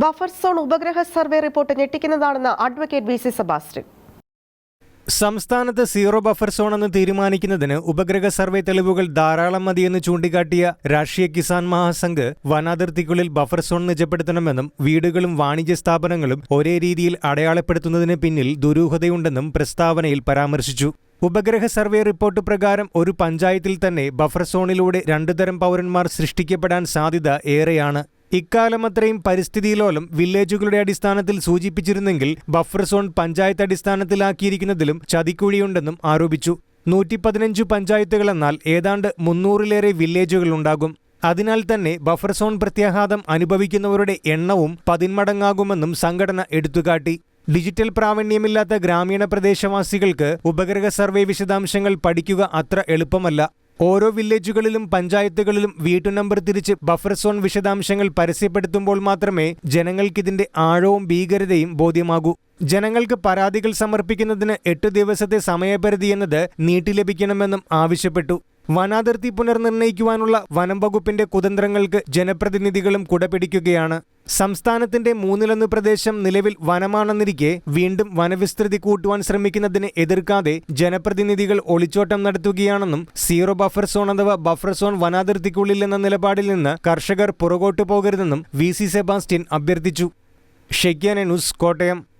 Buffer zone ഉപഗ്രഹ survey report ഞെട്ടിക്കുന്നതാണെന്ന് advocate V C Sebastian. സംസ്ഥാനത്ത് സീറോ ബഫർ സോൺ എന്ന് തീരുമാനിക്കുന്നതിന് ഉപഗ്രഹ സർവേ തെളിവുകൾ ധാരാളം മതിയെന്ന് ചൂണ്ടിക്കാട്ടിയ രാഷ്ട്രീയ കിസാൻ മഹാസംഘ് വനാതിർത്തിക്കുള്ളിൽ ബഫർ സോൺ നിജപ്പെടുത്തണമെന്നും വീടുകളും വാണിജ്യ സ്ഥാപനങ്ങളും ഒരേ രീതിയിൽ അടയാളപ്പെടുത്തുന്നതിന് പിന്നിൽ ദുരൂഹതയുണ്ടെന്നും പ്രസ്താവനയിൽ പരാമർശിച്ചു. ഉപഗ്രഹ സർവേ റിപ്പോർട്ട് പ്രകാരം ഒരു പഞ്ചായത്തിൽ തന്നെ ബഫർ സോണിലൂടെ രണ്ടുതരം പൗരന്മാർ സൃഷ്ടിക്കപ്പെടാൻ സാധ്യത ഏറെയാണ്. ഇക്കാലമത്രയും പരിസ്ഥിതിയിലോലം വില്ലേജുകളുടെ അടിസ്ഥാനത്തിൽ സൂചിപ്പിച്ചിരുന്നെങ്കിൽ ബഫർ സോൺ പഞ്ചായത്ത് അടിസ്ഥാനത്തിലാക്കിയിരിക്കുന്നതിലും ചതിക്കുഴിയുണ്ടെന്നും ആരോപിച്ചു. നൂറ്റി പതിനഞ്ച് പഞ്ചായത്തുകളെന്നാൽ ഏതാണ്ട് മുന്നൂറിലേറെ വില്ലേജുകളുണ്ടാകും അതിനാൽ തന്നെ ബഫർ സോൺ പ്രത്യാഘാതം അനുഭവിക്കുന്നവരുടെ എണ്ണവും പതിന്മടങ്ങാകുമെന്നും സംഘടന എടുത്തുകാട്ടി. ഡിജിറ്റൽ പ്രാവീണ്യമില്ലാത്ത ഗ്രാമീണ പ്രദേശവാസികൾക്ക് ഉപഗ്രഹ സർവേ വിശദാംശങ്ങൾ പഠിക്കുക അത്ര എളുപ്പമല്ല. ഓരോ വില്ലേജുകളിലും പഞ്ചായത്തുകളിലും വീട്ടു നമ്പർ തിരിച്ച് ബഫർ സോൺ വിശദാംശങ്ങൾ പരസ്യപ്പെടുത്തുമ്പോൾ മാത്രമേ ജനങ്ങൾക്കിതിന്റെ ആഴവും ഭീകരതയും ബോധ്യമാകൂ. ജനങ്ങൾക്ക് പരാതികൾ സമർപ്പിക്കുന്നതിന് എട്ട് ദിവസത്തെ സമയപരിധി എന്നത് നീട്ടി ലഭിക്കണമെന്നും ആവശ്യപ്പെട്ടു. വനാതിർത്തി പുനർനിർണയിക്കുവാനുള്ള വനം വകുപ്പിന്റെ കുതന്ത്രങ്ങൾക്ക് ജനപ്രതിനിധികളും കുടപിടിക്കുകയാണ്. സംസ്ഥാനത്തിന്റെ മൂന്നിലൊന്ന് പ്രദേശം നിലവിൽ വനമാണെന്നിരിക്കെ വീണ്ടും വനവിസ്തൃതി കൂട്ടുവാൻ ശ്രമിക്കുന്നതിനെ എതിർക്കാതെ ജനപ്രതിനിധികൾ ഒളിച്ചോട്ടം നടത്തുകയാണെന്നും സീറോ ബഫർ സോൺ അഥവാ ബഫർ സോൺ വനാതിർത്തിക്കുള്ളിൽ എന്ന നിലപാടിൽ നിന്ന് കർഷകർ പുറകോട്ടു പോകരുതെന്നും വി സി സെബാസ്റ്റ്യൻ അഭ്യർത്ഥിച്ചു. ഷെയ്ക്കാന ന്യൂസ് കോട്ടയം.